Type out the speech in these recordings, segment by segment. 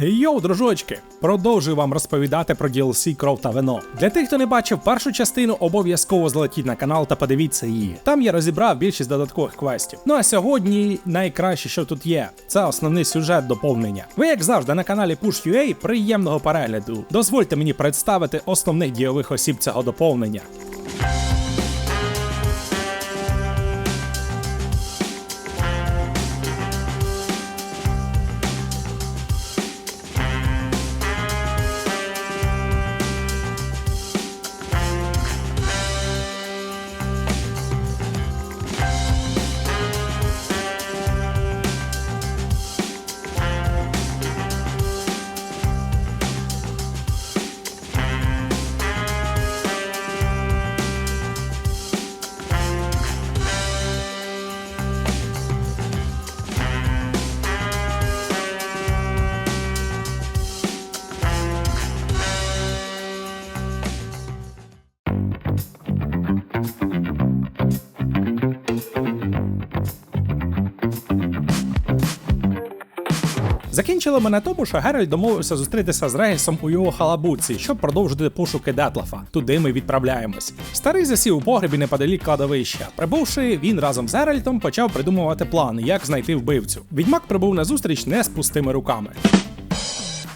Йоу, дружочки! Продовжую вам розповідати про DLC кров та вино. Для тих, хто не бачив першу частину, обов'язково злетіть на канал та подивіться її. Там я розібрав більшість додаткових квестів. Ну а сьогодні найкраще, що тут є, це основний сюжет доповнення. Ви, як завжди, на каналі Push.ua, приємного перегляду. Дозвольте мені представити основних дійових осіб цього доповнення. Закінчили ми на тому, що Геральт домовився зустрітися з Регісом у його халабуці, щоб продовжити пошуки Детлафа. Туди ми відправляємось. Старий засів у погребі неподалік кладовища. Прибувши, він разом з Геральтом почав придумувати план, як знайти вбивцю. Відьмак прибув на зустріч не з пустими руками.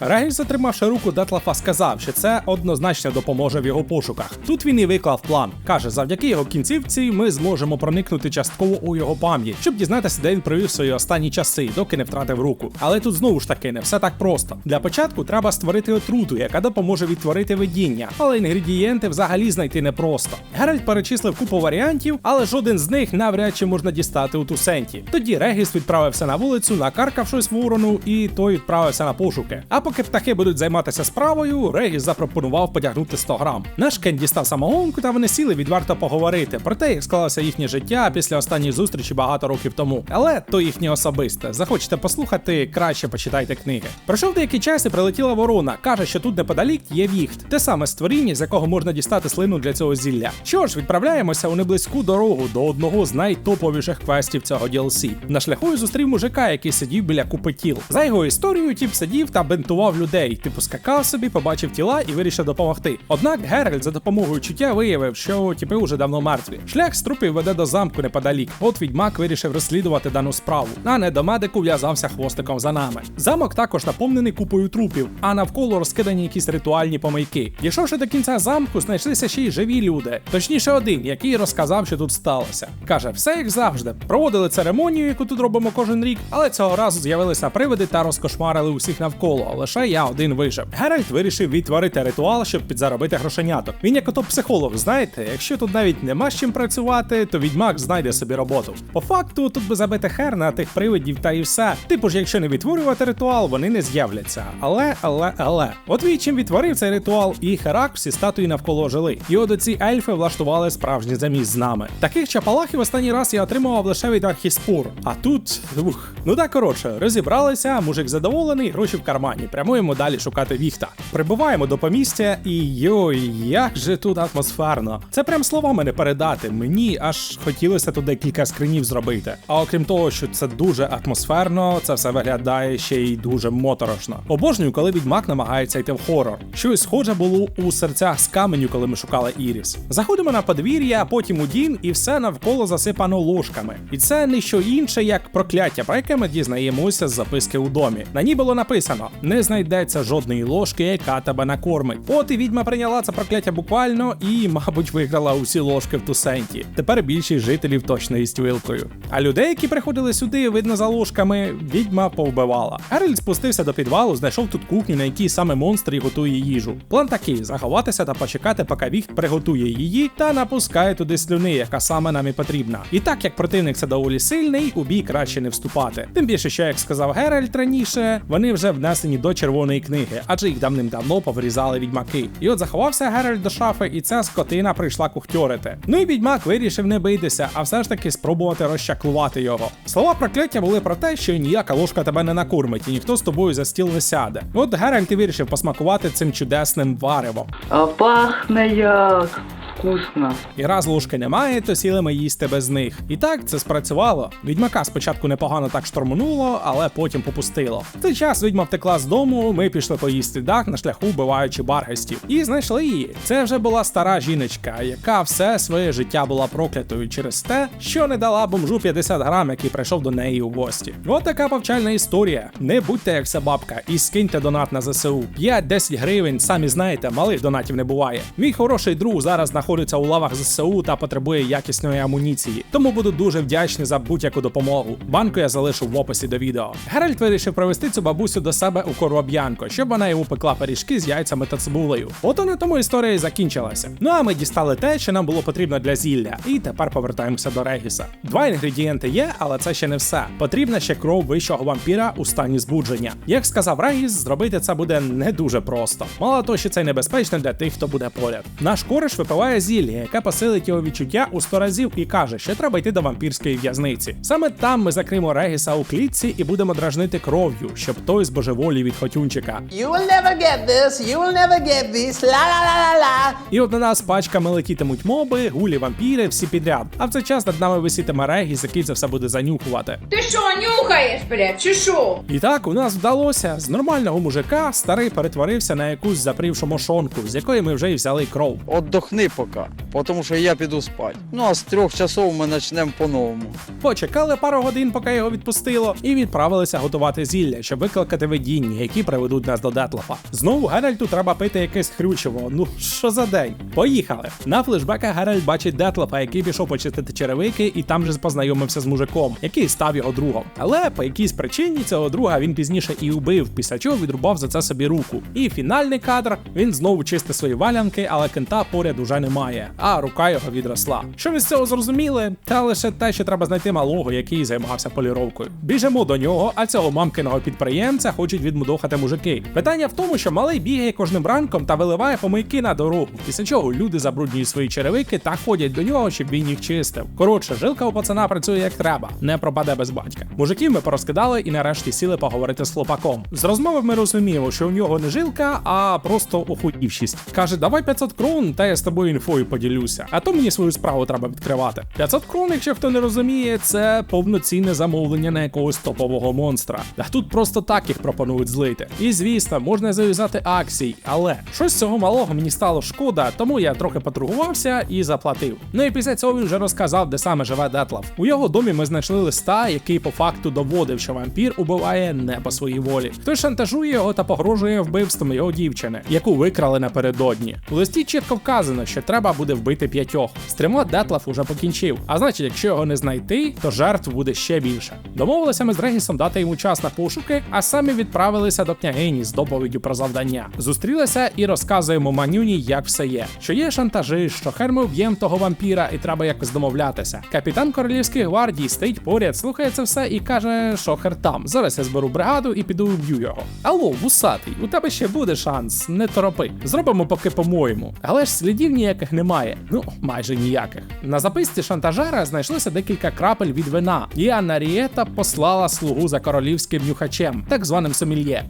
Регіс, затримавши руку Детлафа, сказав, що це однозначно допоможе в його пошуках. Тут він і виклав план. Каже, завдяки його кінцівці ми зможемо проникнути частково у його пам'ять, щоб дізнатися, де він провів свої останні часи, доки не втратив руку. Але тут знову ж таки не все так просто. Для початку треба створити отруту, яка допоможе відтворити видіння, але інгредієнти взагалі знайти непросто. Геральт перечислив купу варіантів, але жоден з них навряд чи можна дістати у Тусенті. Тоді Регіс відправився на вулицю, накаркав щось ворону, і той відправився на пошуки. А поки птахи будуть займатися справою, Регіс запропонував потягнути 100 грам. Наш Кен дістав самогонку, та вони сіли відверто поговорити про те, як склалося їхнє життя після останньої зустрічі багато років тому. Але то їхнє особисте. Захочете послухати, краще почитайте книги. Пройшов деякий час і прилетіла ворона. каже, що тут неподалік є віхт, те саме створіння, з якого можна дістати слину для цього зілля. Що ж, відправляємося у неблизьку дорогу до одного з найтоповіших квестів цього DLC. На шляху зустрів мужика, який сидів біля купи тіл. За його історією, тіп сидів та бинтував людей. Типу скакав собі, побачив тіла і вирішив допомогти. Однак Геральт за допомогою чуття виявив, що тіпи вже давно мертві. Шлях з трупів веде до замку неподалік. От відьмак вирішив розслідувати дану справу. А не до медику в'язався хвостиком за нами. Замок також наповнений купою трупів, а навколо розкидані якісь ритуальні помийки. Дійшовши до кінця замку, знайшлися ще й живі люди. Точніше, один, який розказав, що тут сталося. Каже, все як завжди. Проводили церемонію, яку тут робимо кожен рік, але цього разу з'явилися привиди та розкошмарили усіх навколо. Лише я один вижив. Геральт вирішив відтворити ритуал, щоб підзаробити грошеняток. Він як ото психолог, знаєте, якщо тут навіть нема з чим працювати, то відьмак знайде собі роботу. По факту, тут би забити хер на тих привидів та і все. Типу ж, якщо не відтворювати ритуал, вони не з'являться. Але, але, але. От відчим відтворив цей ритуал, і херак всі статуї навколо жили. І от оці ельфи влаштували справжній заміс з нами. Таких чапалахів останній раз я отримував лише від архіспур. А тут. Ух. Ну так коротше, розібралися, мужик задоволений, гроші в кармані. Прямуємо далі шукати віхта. Прибуваємо до помістя, і йой, як же тут атмосферно. Це прям словами не передати. Мені аж хотілося туди кілька скринів зробити. А окрім того, що це дуже атмосферно, це все виглядає ще й дуже моторошно. Обожнюю, коли відьмак намагається йти в хорор. Щось схоже було у серцях з каменю, коли ми шукали Іріс. Заходимо на подвір'я, потім у дім, і все навколо засипано ложками. І це не що інше, як прокляття, про яке ми дізнаємося з записки у домі. На ній було написано: не знайдеться жодної ложки, яка тебе накормить. От і відьма прийняла це прокляття буквально і, мабуть, виграла усі ложки в Тусенті. Тепер більшість жителів точно їсть вилкою. А людей, які приходили сюди, видно за ложками, відьма повбивала. Геральт спустився до підвалу, знайшов тут кухню, на якій саме монстр і готує їжу. План такий: заховатися та почекати, поки віхт приготує її та напускає туди слюни, яка саме нам і потрібна. І так як противник це доволі сильний, у бій краще не вступати. Тим більше, що як сказав Геральт раніше, вони вже внесені до червоної книги, адже їх давним-давно поврізали відьмаки. І от заховався Геральт до шафи, і ця скотина прийшла кухтьорити. Ну і відьмак вирішив не битися, а все ж таки спробувати розчаклувати його. Слова прокляття були про те, що ніяка ложка тебе не накормить, і ніхто з тобою за стіл не сяде. От Геральт і вирішив посмакувати цим чудесним варевом. А пахне як. Вкусно. І раз ложки немає, то сіли ми їсти без них. І так це спрацювало. Відьмака спочатку непогано так штормануло, але потім попустило. В той час відьма втекла з дому. Ми пішли поїсти дах на шляху, вбиваючи баргастів. І знайшли її. Це вже була стара жіночка, яка все своє життя була проклятою через те, що не дала бомжу 50 грам, який прийшов до неї у гості. От така повчальна історія. Не будьте як ця бабка і скиньте донат на ЗСУ. 5-10 гривень, самі знаєте, малих донатів не буває. Мій хороший друг зараз знаходиться у лавах ЗСУ та потребує якісної амуніції. Тому буду дуже вдячний за будь-яку допомогу. Банку я залишу в описі до відео. Геральт вирішив привезти цю бабусю до себе у Короб'янко, щоб вона йому пекла пиріжки з яйцями та цибулею. Ото на тому історія і закінчилася. Ну а ми дістали те, що нам було потрібно для зілля. І тепер повертаємося до Регіса. Два інгредієнти є, але це ще не все. Потрібна ще кров вищого вампіра у стані збудження. Як сказав Регіс, зробити це буде не дуже просто. Мало того, що це небезпечно для тих, хто буде поряд. Наш кореш випиває зілля, яке посилить його відчуття у 100 разів і каже, що треба йти до вампірської в'язниці. Саме там ми закриємо Регіса у клітці і будемо дражнити кров'ю, щоб той збожеволів від хотюнчика. You will never get this. You will never get this. La la la la la. І от на нас пачками летітимуть моби, гулі, вампіри, всі підряд. А в цей час над нами висітиме Регіс, який це все буде занюхувати. Ти що, нюхаєш, блядь, чи що? І так у нас вдалося з нормального мужика старий перетворився на якусь запрівшу мошонку, з якої ми вже й взяли кров. Отдохни поки, forgot. Тому що я піду спати. Ну а з трьох часов ми почнемо по-новому. Почекали пару годин, поки його відпустило, і відправилися готувати зілля, щоб викликати видіння, які приведуть нас до Детлофа. Знову Геральту треба пити якесь хрючево. Ну що за день? Поїхали. На флешбеках Геральт бачить Детлофа, який пішов почистити черевики, і там же познайомився з мужиком, який став його другом. Але по якійсь причині цього друга він пізніше і убив, після чого відрубав за це собі руку. І фінальний кадр він знову чистить свої валянки, але кента поряд уже немає, а рука його відросла. Що ви з цього зрозуміли? Та лише те, що треба знайти малого, який займався поліровкою. Біжимо до нього, а цього мамкиного підприємця хочуть відмудохати мужики. Питання в тому, що малий бігає кожним ранком та виливає помийки на дорогу, після чого люди забруднюють свої черевики та ходять до нього, щоб він їх чистив. Коротше, жилка у пацана працює як треба, не пропаде без батька. Мужиків ми порозкидали і нарешті сіли поговорити з хлопаком. З розмови ми розуміємо, що у нього не жилка, а просто охуївшість. Каже, давай 500 крон, та я з тобою інфою поділюся. А то мені свою справу треба відкривати. 500 крон, якщо хто не розуміє, це повноцінне замовлення на якогось топового монстра. А тут просто так їх пропонують злити. І звісно, можна зав'язати акцій, але щось цього малого мені стало шкода, тому я трохи поторгувався і заплатив. Ну і після цього він вже розказав, де саме живе Детлав. У його домі ми знайшли листа, який по факту доводив, що вампір убиває не по своїй волі. Хтось шантажує його та погрожує вбивством його дівчини, яку викрали напередодні. У листі чітко вказано, що треба буде вбити п'ятьох. З трьома Детлав уже покінчив. А значить, якщо його не знайти, то жертв буде ще більше. Домовилися ми з Регісом дати йому час на пошуки, а самі відправилися до княгині з доповіддю про завдання. Зустрілися і розказуємо манюні, як все є. Що є шантажі, що хер ми того вампіра, і треба якось домовлятися. Капітан королівської гвардії стоїть поряд, слухає це все і каже, що хер там. Зараз я зберу бригаду і піду вб'ю його. Алло, вусатий, у тебе ще буде шанс, не торопи. Зробимо поки по-моєму. Але ж слідів ніяких немає. Ну, майже ніяких. На записці шантажера знайшлося декілька крапель від вина, і Анарієта послала слугу за королівським нюхачем, так званим сомельє.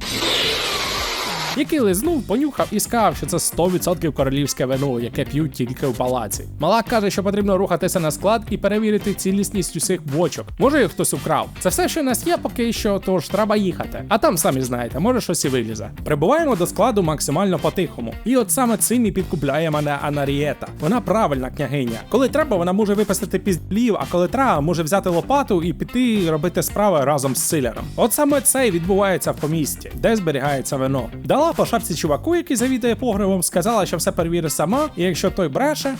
Який лизнув, понюхав і сказав, що це 100% королівське вино, яке п'ють тільки в палаці. Малак каже, що потрібно рухатися на склад і перевірити цілісність усіх бочок. Може, їх хтось украв. Це все, що у нас є поки що, тож треба їхати. А там самі знаєте, може щось і вилізе. Прибуваємо до складу максимально по-тихому. І от саме цим і підкупляє мене Анарієта. Вона правильна княгиня. Коли треба, вона може випустити піздлів, а коли треба, може взяти лопату і піти робити справи разом з силером. От саме це і відбувається в помісті, де зберігається вино. Дала по шапці чуваку, який завідує погребом, сказала, що все перевірить сама, і якщо той бреше.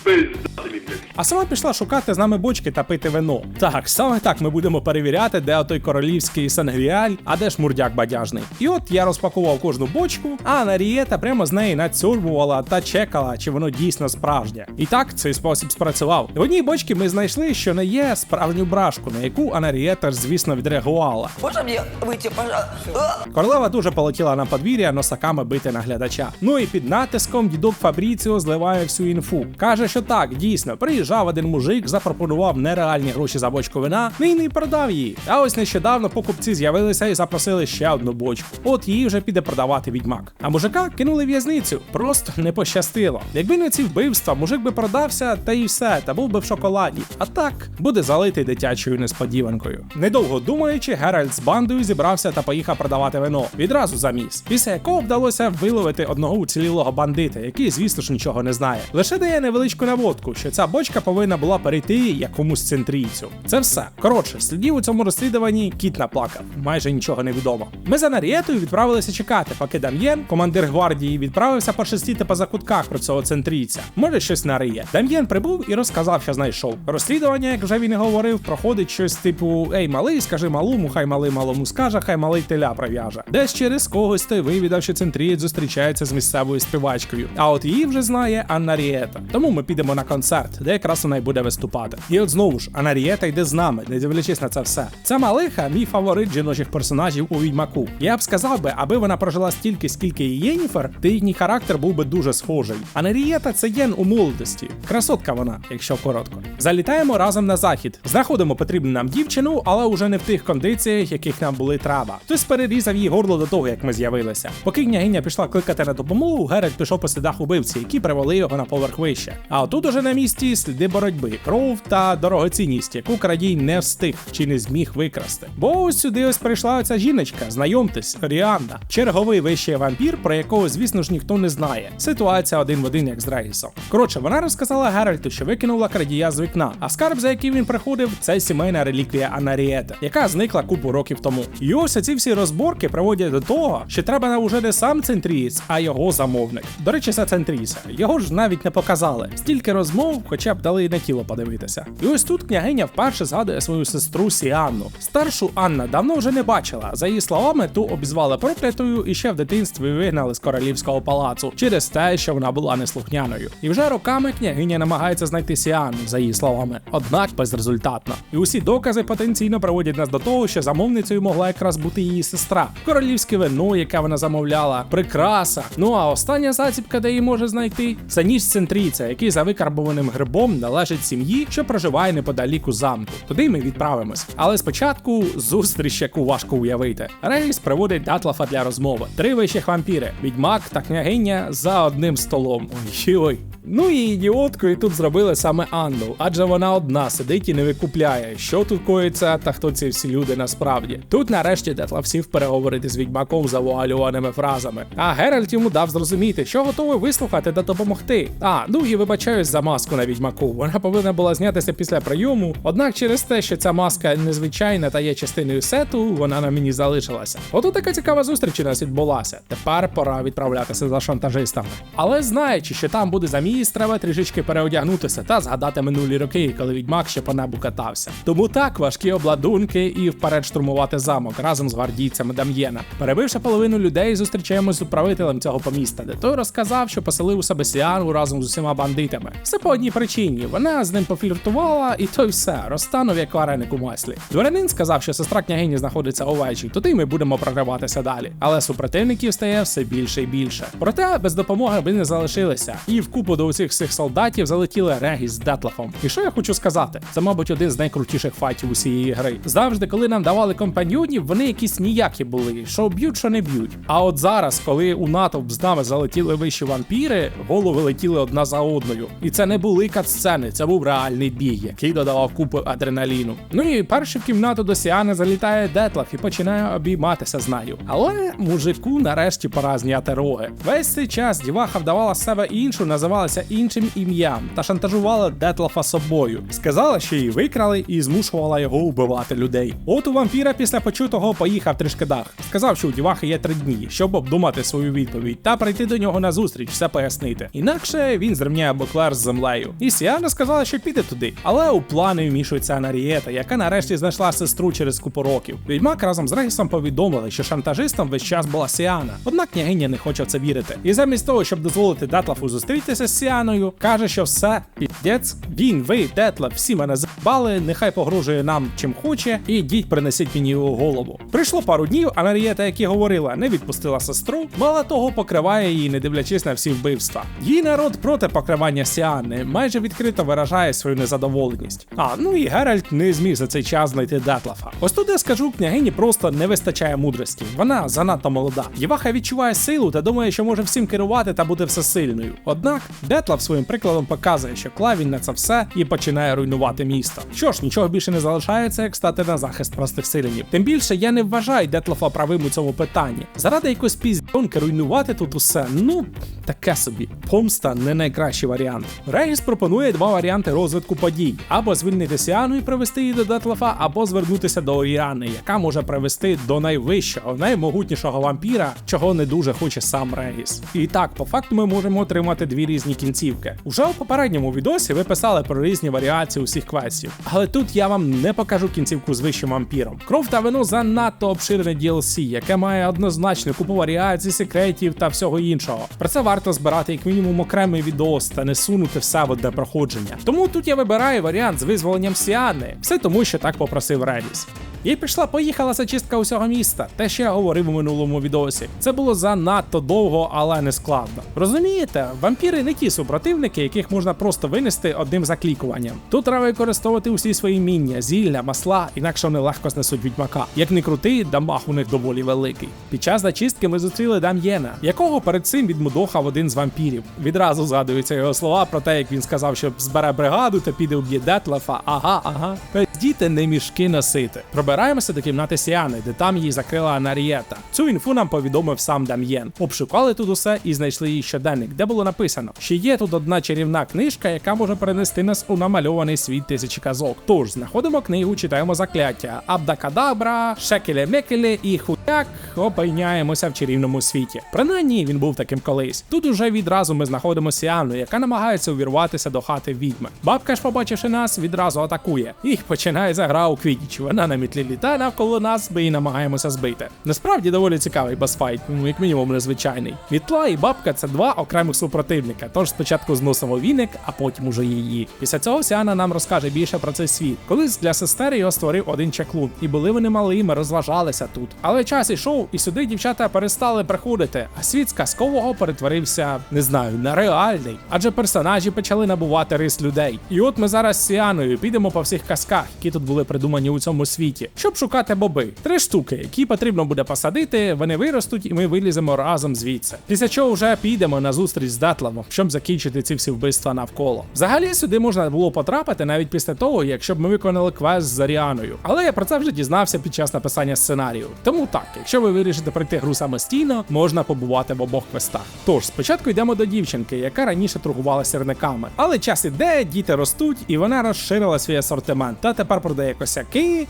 А сама пішла шукати з нами бочки та пити вино. Так, саме так ми будемо перевіряти, де отой королівський сангріаль, а де ж мурдяк бадяжний. І от я розпакував кожну бочку, а Нарієта прямо з неї нацьорбувала та чекала, чи воно дійсно справжнє. І так цей спосіб спрацював. В одній бочці ми знайшли, що не є справжню брашку, на яку Анарієта ж, звісно, відреагувала. Можно мне выйти, пожалуйста? Королева дуже полетіла на подвір'я носаками бити наглядача. Ну і під натиском дідок Фабріціо зливає всю інфу. Каже, що так, дійсно, приїжджав один мужик, запропонував нереальні гроші за бочку вина, він і продав її. А ось нещодавно покупці з'явилися і запросили ще одну бочку. От її вже піде продавати відьмак. А мужика кинули в'язницю. Просто не пощастило. Якби не ці вбивства, мужик би продався, та і все, та був би в шоколаді. А так буде залитий дитячою несподіванкою. Недовго думаючи, Геральт з бандою зібрався та поїхав продавати вино відразу за міс, після якого вдалося виловити одного уцілілого бандита, який, звісно ж, нічого не знає. Лише дає невеличку наводку, що ця бочка повинна була перейти якомусь центрійцю. Це все. Коротше, слідів у цьому розслідуванні кіт наплакав. Майже нічого не відомо. Ми за Нарієтою відправилися чекати, поки Дам'єн, командир гвардії, відправився пошестіти по закутках про цього центрійця. Може, щось нариє. Дам'єн прибув і розказав, що знайшов. Розслідування, як вже він і говорив, проходить щось типу: Ей, малий, скажи малому, хай малий малому скаже, хай малий теля прив'яже. Десь через когось той вивідав, що центрієць зустрічається з місцевою співачкою. А от її вже знає Анна Рієта. Тому ми підемо на концерт, де якраз вона й буде виступати. І от знову ж, Анна Рієта йде з нами, не дивлячись на це все. Ця малиха мій фаворит жіночих персонажів у відьмаку. Я б сказав би, аби вона прожила стільки, скільки і Єніфер, то їхній характер був би дуже схожий. А Нарієта це Єн у молодості. Красотка вона, якщо коротко. Залітаємо разом на захід. Знаходимо потрібну нам дівчину, але вже не в тих кондиціях, яких нам були треба. Хтось перерізав їй горло до того, як ми з'явилися. Поки княгиня пішла кликати на допомогу, Геральт пішов по слідах убивці, які привели його на поверх вище. А отут уже на місці сліди боротьби, кров та дорогоцінність, яку крадій не встиг чи не зміг викрасти. Бо ось сюди ось прийшла оця жіночка, знайомтесь, Ріанна, черговий вищий вампір, про якого, звісно ж, ніхто не знає. Ситуація один в один, як з Рейсом. Коротше, вона розказала Геральту, що викинула крадія з вікна, а скарб, за який він приходив, це сімейна реліквія Анарієта, яка зникла купу років тому. І ось ці всі розборки приводять до того, що треба уже не сам центрієць, а його замовник. До речі, це центрійця. Його ж навіть не показали. Стільки розмов, хоча б дали на тіло подивитися. І ось тут княгиня вперше згадує свою сестру Сіанну. Старшу Анна давно вже не бачила. За її словами, ту обізвали проклятою і ще в дитинстві вигнали з королівського палацу через те, що вона була неслухняною. І вже роками княгиня намагається знайти Сіанну, за її словами, однак безрезультатно. І усі докази потенційно приводять нас до того, що замовницею могла якраз бути її сестра, королівське вино, яке вона замовляла, прикраса. Ну а остання заціпка, де її може знайти, це ніж центрійця, який за викарбованим грибом належить сім'ї, що проживає неподалік у замку. Туди ми відправимось. Але спочатку зустріч, яку важко уявити. Рейс приводить Датлафа для розмови. Три вищих вампіри: відьмак та княгиня за одним столом. Ой-ой. Ну і ідіоткою тут зробили саме Анну, адже вона одна сидить і не викупляє, що тут коїться та хто ці всі люди насправді. Тут нарешті Детлав сів переговорити з відьмаком завуалюваними фразами. А Геральт йому дав зрозуміти, що готовий вислухати та допомогти. А ну і вибачаюсь за маску на відьмаку. Вона повинна була знятися після прийому. Однак через те, що ця маска незвичайна та є частиною сету, вона на мені залишилася. Ото така цікава зустріч у нас відбулася. Тепер пора відправлятися за шантажистами. Але знаючи, що там буде заміс, треба трішечки переодягнутися та згадати минулі роки, коли відьмак ще по небу катався. Тому так важкі обладунки і вперед штурмувати замок разом з гвардійцями Дам'єна. Перебивши половину людей, зустрічаємось з управителем цього поміста, де той розказав, що поселив у себе Сіану разом з усіма бандитами. Все по одній причині. Вона з ним пофліртувала, і той все розтанув як вареник у маслі. Дворянин сказав, що сестра княгині знаходиться у туди ми будемо прориватися далі. Але супротивників стає все більше і більше. Проте без допомоги ми не залишилися. І в купу до усіх цих солдатів залетіли Регі з Детлафом. І що я хочу сказати? Це, мабуть, один з найкрутіших файтів усієї гри. Завжди, коли нам давали компаньйонів, вони якісь ніякі були, що б'ють, що не б'ють. А от зараз, коли у натовп з нами залетіли вищі вампіри, голови летіли одна за одною. І це не були катсцени, це був реальний бій, який додавав купу адреналіну. Ну і перший в кімнату до Сіани залітає Детлаф і починає обійматися з нею. Але мужику нарешті пора зняти роги. Весь цей час діваха вдавала себе іншу, називалася іншим ім'ям та шантажувала Детлафа собою. Сказала, що її викрали і змушувала його вбивати людей. От у вампіра після почутого поїхав трішки дах. Сказав, що у дівахи є три дні, щоб обдумати свою відповідь та прийти до нього на зустріч, все пояснити. Інакше він зрівняє Боклер з землею. І Сіана сказала, що піде туди. Але у плани вмішується Анарієта, яка нарешті знайшла сестру через купу років. Відьмак разом з Регісом повідомили, що шантажистом весь час була Сіана. Однак княгиня не хоче в це вірити. І замість того, щоб дозволити Датлафу зустрітися з Сіаною, каже, що все підець. Він, ви, Детлеф, всі мене забали, нехай погрожує нам чим хоче, і йдіть принесіть мені його голову. Прийшло пару днів, а Нарієта, як і говорила, не відпустила сестру, мало того, покриває її, не дивлячись на всі вбивства. Її народ проти покривання Сіани майже відкрито виражає свою незадоволеність. А ну і Геральт не зміг за цей час знайти Детлефа. Ось тут я скажу, княгині просто не вистачає мудрості. Вона занадто молода. Єваха відчуває силу та думає, що може всім керувати та бути всесильною. Однак Детлав своїм прикладом показує, що клавін на це все і починає руйнувати місто. Що ж, нічого більше не залишається, як стати на захист простих селянів. Тим більше я не вважаю Детлафа правим у цьому питанні. Заради якоїсь піздьонки руйнувати тут усе. Ну таке собі. Помста не найкращий варіант. Регіс пропонує два варіанти розвитку подій: або звільнити Сіану і привести її до Детлафа, або звернутися до Оріани, яка може привести до найвищого, наймогутнішого вампіра, чого не дуже хоче сам Регіс. І так, по факту, ми можемо отримати дві різні кінцівки. Уже у попередньому відосі ви писали про різні варіації усіх квестів. Але тут я вам не покажу кінцівку з вищим вампіром. Кров та вино занадто обширене DLC, яке має однозначно купу варіацій, секретів та всього іншого. Про це варто збирати як мінімум окремий відос та не сунути все в одне проходження. Тому тут я вибираю варіант з визволенням Сіани. Все тому, що так попросив Реліс. І пішла, поїхала зачистка усього міста. Те, що я говорив у минулому відосі. Це було занадто довго, але не складно. Розумієте, вампіри не ті супротивники, яких можна просто винести одним заклікуванням. Тут треба використовувати усі свої міння, зілля, масла, інакше вони легко знесуть відьмака. Як не крутий, дамаг у них доволі великий. Під час зачистки ми зустріли Дам'єна, якого перед цим відмудохав один з вампірів. Відразу згадуються його слова про те, як він сказав, що збере бригаду та піде уб'є Детлефа. Ага, ага. Діти не мішки носити. Пробираємося до кімнати Сіани, де там її закрила Анарієта. Цю інфу нам повідомив сам Дам'єн. Обшукали тут усе і знайшли її щоденник, де було написано, що є тут одна чарівна книжка, яка може перенести нас у намальований світ тисячі казок. Тож знаходимо книгу, читаємо закляття. Абдакадабра, шекеле мекеле і хуяк опиняємося в чарівному світі. Принаймні він був таким колись. Тут уже відразу ми знаходимо Сіану, яка намагається увірватися до хати відьми. Бабка ж, побачивши нас, відразу атакує і починається гра у квідіч. Вона на літає навколо нас, ми її намагаємося збити. Насправді доволі цікавий басфайт, ну як мінімум незвичайний. Мітла і бабка це два окремих супротивника. Тож спочатку зносимо віник, а потім уже її. Після цього Сіана нам розкаже більше про цей світ. Колись для сестер його створив один чаклун, і були вони малими, розважалися тут. Але час ішов, і сюди дівчата перестали приходити. А світ з казкового перетворився, не знаю, на реальний. Адже персонажі почали набувати рис людей. І от ми зараз з Сіаною підемо по всіх казках, які тут були придумані у цьому світі, щоб шукати боби. Три штуки, які потрібно буде посадити, вони виростуть, і ми виліземо разом звідси. Після чого вже підемо на зустріч з Детлавом, щоб закінчити ці всі вбивства навколо. Взагалі сюди можна було потрапити навіть після того, якщо б ми виконали квест з Аріаною. Але я про це вже дізнався під час написання сценарію. Тому так, якщо ви вирішите пройти гру самостійно, можна побувати в обох квестах. Тож спочатку йдемо до дівчинки, яка раніше торгувала сірниками. Але час іде, діти ростуть, і вона розширила свій асортимент. Та тепер продає косяки,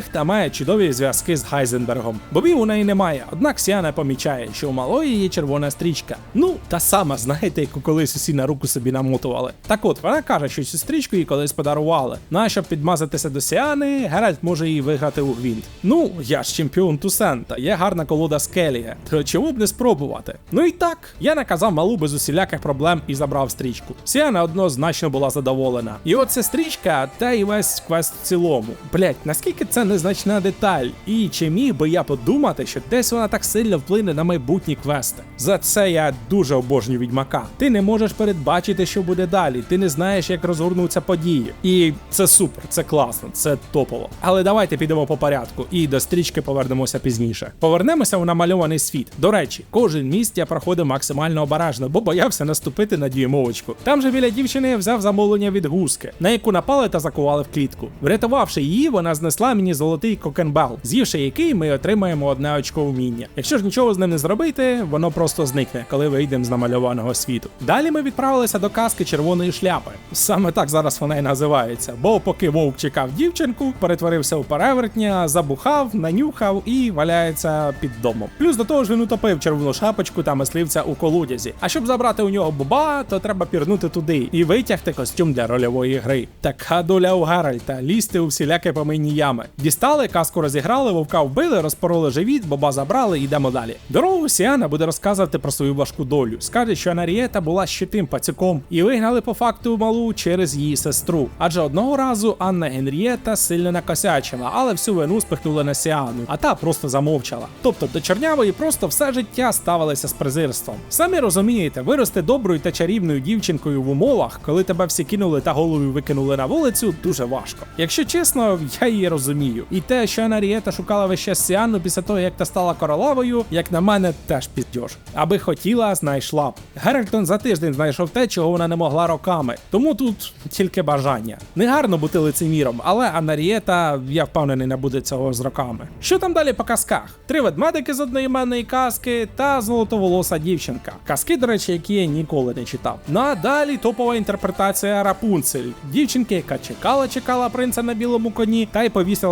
фіштих та має чудові зв'язки з Гайзенбергом. Бобів у неї немає, однак Сіана помічає, що у малої є червона стрічка. Ну, та сама, знаєте, яку колись усі на руку собі намотували. Так от, вона каже, що цю стрічку їй колись подарували. Ну а щоб підмазатися до Сіани, Геральт може її виграти у гвинт. Ну, я ж чемпіон Тусента, є гарна колода Скелія, то чому б не спробувати? Ну і так, я наказав малу без усіляких проблем і забрав стрічку. Сіана однозначно була задоволена. І от ця стрічка, та й весь квест в цілому. Блять, наскільки це незначна деталь, і чи міг би я подумати, що десь вона так сильно вплине на майбутні квести. За це я дуже обожнюю відьмака. Ти не можеш передбачити, що буде далі. Ти не знаєш, як розгорнуться події. І це супер, це класно, це топово. Але давайте підемо по порядку і до стрічки повернемося пізніше. Повернемося у намальований світ. До речі, кожен міст я проходив максимально обережно, бо боявся наступити на дюймовочку. Там же біля дівчини я взяв замовлення від гуски, на яку напали та закували в клітку. Врятувавши її, вона знесла мені золотий кокенбел, з'ївши який ми отримаємо одне очко вміння. Якщо ж нічого з ним не зробити, воно просто зникне, коли вийдемо з намальованого світу. Далі ми відправилися до казки червоної шляпи. Саме так зараз вона і називається. Бо поки вовк чекав дівчинку, перетворився у перевертня, забухав, нанюхав і валяється під домом. Плюс до того ж він утопив червону шапочку та мисливця у колодязі. А щоб забрати у нього боба, то треба пірнути туди і витягти костюм для рольової гри. Така доля у Гаральта лізти у всілякі помийні ями. Дістали, каску розіграли, вовка вбили, розпороли живіт, боба забрали, йдемо далі. Дорогу Сіана буде розказувати про свою важку долю. Скаже, що Анарієта була ще тим пацюком, і вигнали по факту малу через її сестру. Адже одного разу Анна Генрієта сильно накосячила, але всю вину спихнули на Сіану, а та просто замовчала. Тобто до чорнявої просто все життя ставилися з презирством. Самі розумієте, вирости доброю та чарівною дівчинкою в умовах, коли тебе всі кинули та головою викинули на вулицю, дуже важко. Якщо чесно, я її розумію. І те, що Анарієта шукала весь час Сіану після того, як та стала королевою, як на мене, теж піздьош. Аби хотіла, знайшла б. Геральтон за тиждень знайшов те, чого вона не могла роками. Тому тут тільки бажання. Не гарно бути лицеміром, але Анарієта, я впевнений, не буде цього з роками. Що там далі по казках? Три ведмедики з одноіменної казки та золотоволоса дівчинка. Казки, до речі, які я ніколи не читав. Ну а далі топова інтерпретація Рапунцель. Дівчинки, яка чекала, чекала принца на білому коні, та й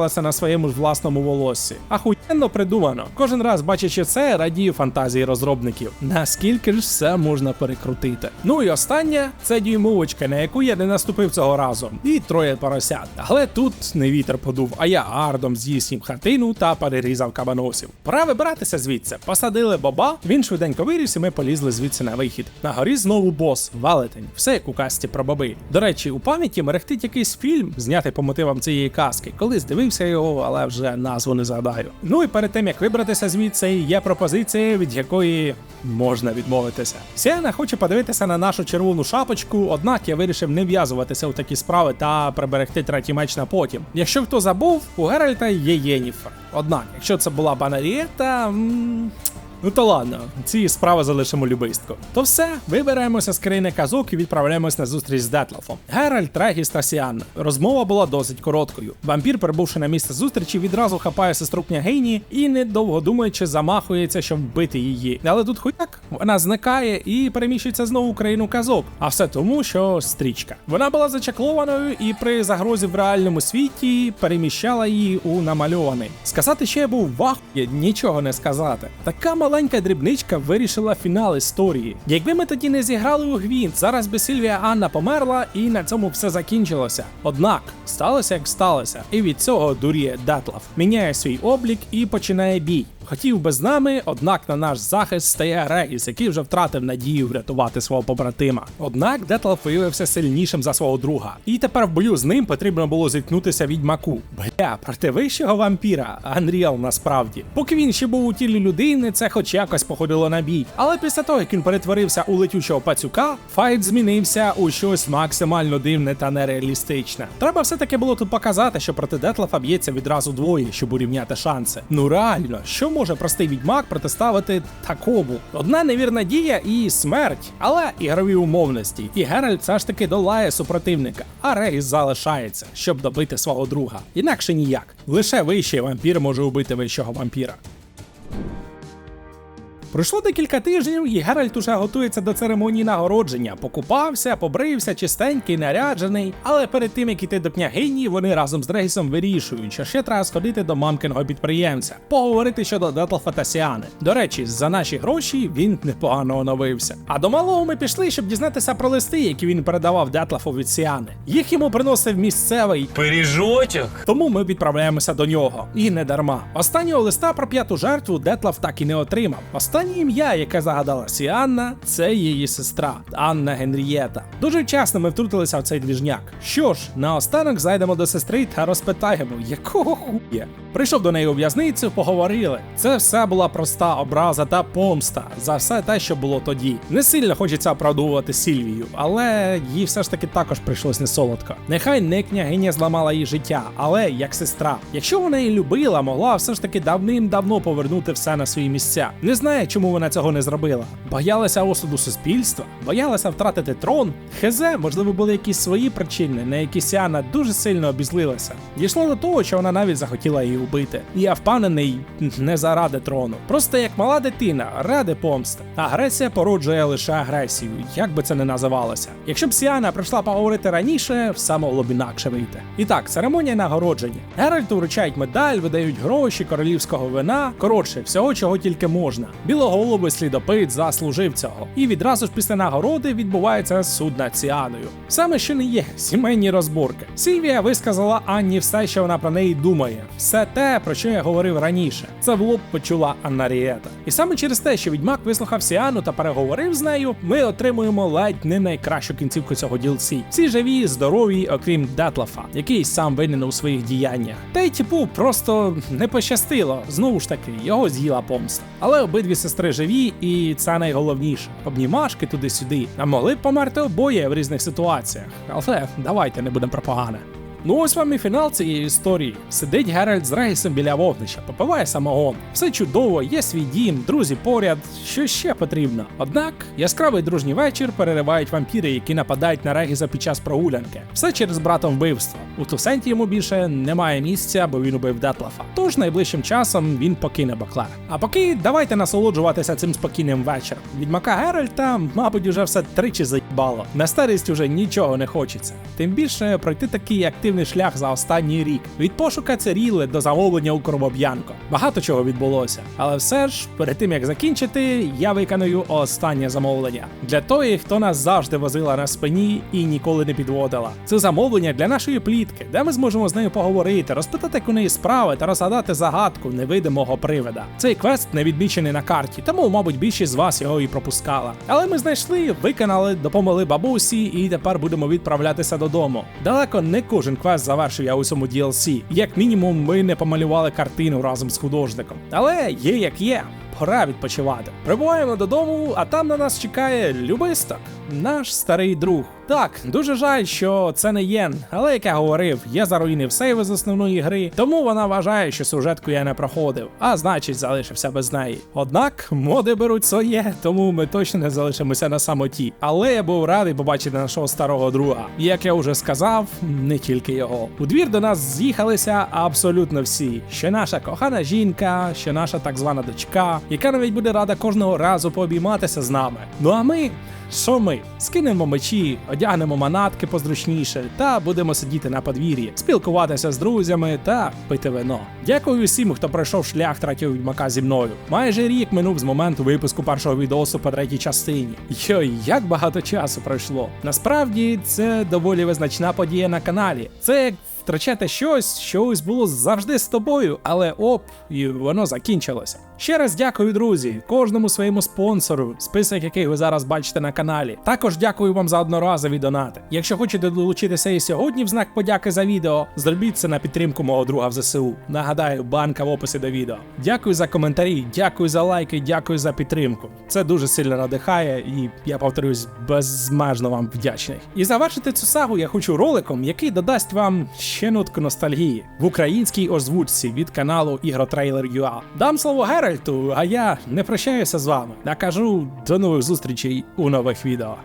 повісилася на своєму ж власному волоссі. Ахуєнно придумано. Кожен раз бачачи це, радію фантазії розробників. Наскільки ж все можна перекрутити? Ну і останнє це дюймовочка, на яку я не наступив цього разу. І троє поросят. Але тут не вітер подув, а я ардом з'їс їм хатину та перерізав кабаносів. Пора вибиратися звідси. Посадили боба, він швиденько виріс, і ми полізли звідси на вихід. На горі знову бос, велетень, все як у касті про баби. До речі, у пам'яті мерехтить якийсь фільм, знятий по мотивам цієї казки. Колись дивився його, але вже назву не згадаю. Ну і перед тим як вибратися звідси, є пропозиція, від якої можна відмовитися. Сіана хоче подивитися на нашу червону шапочку, однак я вирішив не в'язуватися у такі справи та приберегти третій меч на потім. Якщо хто забув, у Геральта є Єніфер. Однак, якщо це була Банарієта. Ну то ладно, ці справи залишимо любистко. То все, вибираємося з країни казок і відправляємось на зустріч з Детлафом. Геральт, Регіс та Сіанна. Розмова була досить короткою. Вампір, прибувши на місце зустрічі, відразу хапає сестру княгині і, недовго думаючи, замахується, щоб вбити її. Але тут хуяк, вона зникає і переміщується знову в країну казок. А все тому, що стрічка. Вона була зачаклованою і при загрозі в реальному світі переміщала її у намальований. Сказати, що я був в ахуї, нічого не сказати. Така маленька дрібничка вирішила фінал історії. Якби ми тоді не зіграли у гвінт, зараз би Сільвія Анна померла і на цьому все закінчилося. Однак сталося як сталося, і від цього дуріє Датлав, Міняє свій облік і починає бій. Хотів би з нами, однак на наш захист стає Регіс, який вже втратив надію врятувати свого побратима. Однак Детлав виявився сильнішим за свого друга, і тепер в бою з ним потрібно було зіткнутися відьмаку. Бля, проти вищого вампіра, Анріал насправді. Поки він ще був у тілі людини, це хоч якось походило на бій. Але після того, як він перетворився у летючого пацюка, файт змінився у щось максимально дивне та нереалістичне. Треба все-таки було тут показати, що проти Детлафа б'ється відразу двоє, щоб урівняти шанси. Ну реально, що може простий відьмак протиставити такому? Одна невірна дія і смерть, але ігрові умовності. І Геральт все ж таки долає супротивника, а Рейс залишається, щоб добити свого друга. Інакше ніяк. Лише вищий вампір може убити вищого вампіра. Пройшло декілька тижнів, і Геральт уже готується до церемонії нагородження. Покупався, побрився, чистенький, наряджений. Але перед тим як іти до княгині, вони разом з Рейсом вирішують, що ще треба сходити до мамкиного підприємця, поговорити щодо Детлафа та Сіани. До речі, за наші гроші він непогано оновився. А до малого ми пішли, щоб дізнатися про листи, які він передавав Детлафу від Сіани. Їх йому приносив місцевий Пиріжочок. тому ми відправляємося до нього. І не дарма. Останнього листа про п'яту жертву Детлав так і не отримав. Останнє ім'я, яке загадала Сіанна, це її сестра Анна Генрієта. Дуже вчасно ми втрутилися в цей двіжняк. Що ж, наостанок зайдемо до сестри та розпитаємо, якого хуя. Прийшов до неї у в'язницю, поговорили. Це все була проста образа та помста за все те, що було тоді. Не сильно хочеться оправдовувати Сільвію, але їй все ж таки також прийшлось не солодко. Нехай не княгиня зламала її життя, але як сестра. Якщо вона її любила, могла все ж таки давним-давно повернути все на свої місця. Не знає, чому вона цього не зробила. Боялася осуду суспільства, боялася втратити трон. Хезе, можливо, були якісь свої причини, на які Сіана дуже сильно обізлилася. Дійшло до того, що вона навіть захотіла її убити. І я впевнений, не заради трону. Просто як мала дитина, ради помсти. Агресія породжує лише агресію, як би це не називалося. Якщо б Сіана прийшла поговорити раніше, все могло б інакше вийти. І так, церемонія нагородження. Геральту вручають медаль, видають гроші, королівського вина. Коротше, всього, чого тільки можна. Білоголовий слідопит заслужив цього. І відразу ж після нагороди відбувається суд над Сіаною. Саме що не є сімейні розборки. Сільвія висказала Анні все, що вона про неї думає. Все те, про що я говорив раніше. Це в лоб почула Анна Рієта. І саме через те, що відьмак вислухав Сіану та переговорив з нею, ми отримуємо ледь не найкращу кінцівку цього DLC. Всі живі, здорові, окрім Детлафа, який сам винен у своїх діяннях. Та й типу просто не пощастило. Знову ж таки, його з'їла помста. Але обидві сестри живі, і це найголовніше. Обнімашки туди-сюди. А могли б померти обоє в різних ситуаціях. Але давайте не будемо про погане. Ну ось вам і фінал цієї історії. Сидить Геральт з Регісом біля вогнища, попиває самогон. Все чудово, є свій дім, друзі поряд. Що ще потрібно? Однак яскравий дружній вечір переривають вампіри, які нападають на Регіса під час прогулянки. Все через братом вбивства. У Тусенті йому більше немає місця, бо він убив Детлафа. Тож найближчим часом він покине Баклер. А поки давайте насолоджуватися цим спокійним вечором. Відьмака Геральта, мабуть, уже все тричі заїбало. На старість уже нічого не хочеться. Тим більше пройти такий активний шлях за останній рік. Від пошука Церіли до замовлення у Кровоб'янко. Багато чого відбулося. Але все ж, перед тим як закінчити, я виконую останнє замовлення для тої, хто нас завжди возила на спині і ніколи не підводила. Це замовлення для нашої плітки, де ми зможемо з нею поговорити, розпитати, у неї справи та розгадати загадку невидимого привида. Цей квест не відмічений на карті, тому, мабуть, більшість з вас його і пропускала. Але ми знайшли, виконали, допомогли бабусі, і тепер будемо відправлятися додому. Далеко не кожен квест завершив я у цьому DLC. Як мінімум, ми не помалювали картину разом з художником. Але є як є. Пора відпочивати. Прибуваємо додому, а там на нас чекає Любисток, наш старий друг. Так, дуже жаль, що це не Єн, але як я говорив, я заруїнив сейви з основної гри, тому вона вважає, що сюжетку я не проходив, а значить залишився без неї. Однак моди беруть своє, тому ми точно не залишимося на самоті. Але я був радий побачити нашого старого друга. Як я вже сказав, не тільки його. У двір до нас з'їхалися абсолютно всі: що наша кохана жінка, що наша так звана дочка, яка навіть буде рада кожного разу пообійматися з нами. Ну а ми. Що ми? Скинемо мечі, одягнемо манатки позручніше та будемо сидіти на подвір'ї, спілкуватися з друзями та пити вино. Дякую всім, хто пройшов шлях третього відьмака зі мною. Майже рік минув з моменту випуску першого відосу по третій частині. Йой, як багато часу пройшло. Насправді це доволі визначна подія на каналі. Це втрачати щось, що ось було завжди з тобою, але оп, і воно закінчилося. Ще раз дякую, друзі, кожному своєму спонсору, список яких ви зараз бачите на каналі. Також дякую вам за одноразові донати. Якщо хочете долучитися і сьогодні в знак подяки за відео, зробіть це на підтримку мого друга в ЗСУ. Нагадаю, банка в описі до відео. Дякую за коментарі, дякую за лайки, дякую за підтримку. Це дуже сильно надихає, і я повторюсь, безмежно вам вдячний. І завершити цю сагу я хочу роликом, який додасть вам ще нотку ностальгії в українській озвучці від каналу Ігротрейлер.ua. Дам слово Геральту, а я не прощаюся з вами. А кажу до нових зустрічей у нових відео.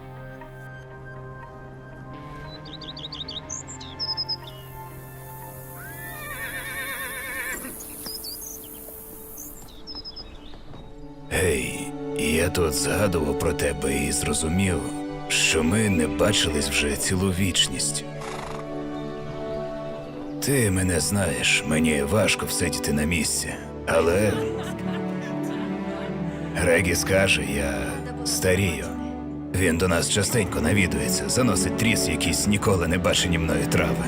Гей, я тут згадував про тебе і зрозумів, що ми не бачились вже цілу вічність. Ти мене знаєш, мені важко всидіти на місці, але. Грегі скаже, я старію. Він до нас частенько навідується, заносить тріс якісь ніколи не бачені мною трави.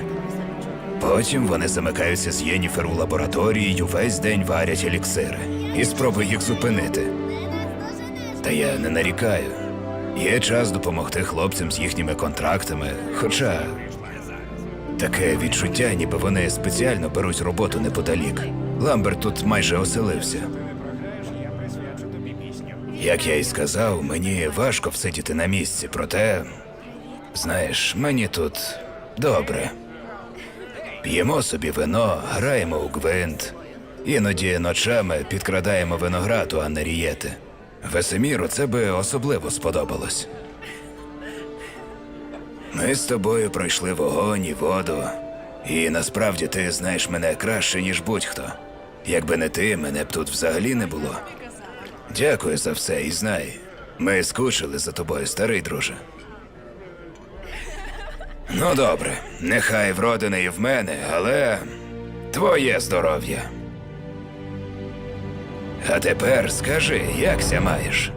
Потім вони замикаються з Єніфер у лабораторії і увесь день варять еліксири і спробують їх зупинити. Та я не нарікаю. Є час допомогти хлопцям з їхніми контрактами, хоча таке відчуття, ніби вони спеціально беруть роботу неподалік. Ламберт тут майже оселився. Як я й сказав, мені важко всидіти на місці, проте, знаєш, мені тут добре. П'ємо собі вино, граємо у гвинт. Іноді ночами підкрадаємо виноград у Аннерієти. Весеміру це би особливо сподобалось. Ми з тобою пройшли вогонь і воду, і насправді ти знаєш мене краще, ніж будь-хто. Якби не ти, мене б тут взагалі не було. Дякую за все і знай. Ми скучили за тобою, старий друже. Ну, добре, нехай вродини і в мене, але твоє здоров'я. А тепер скажи, як ся маєш?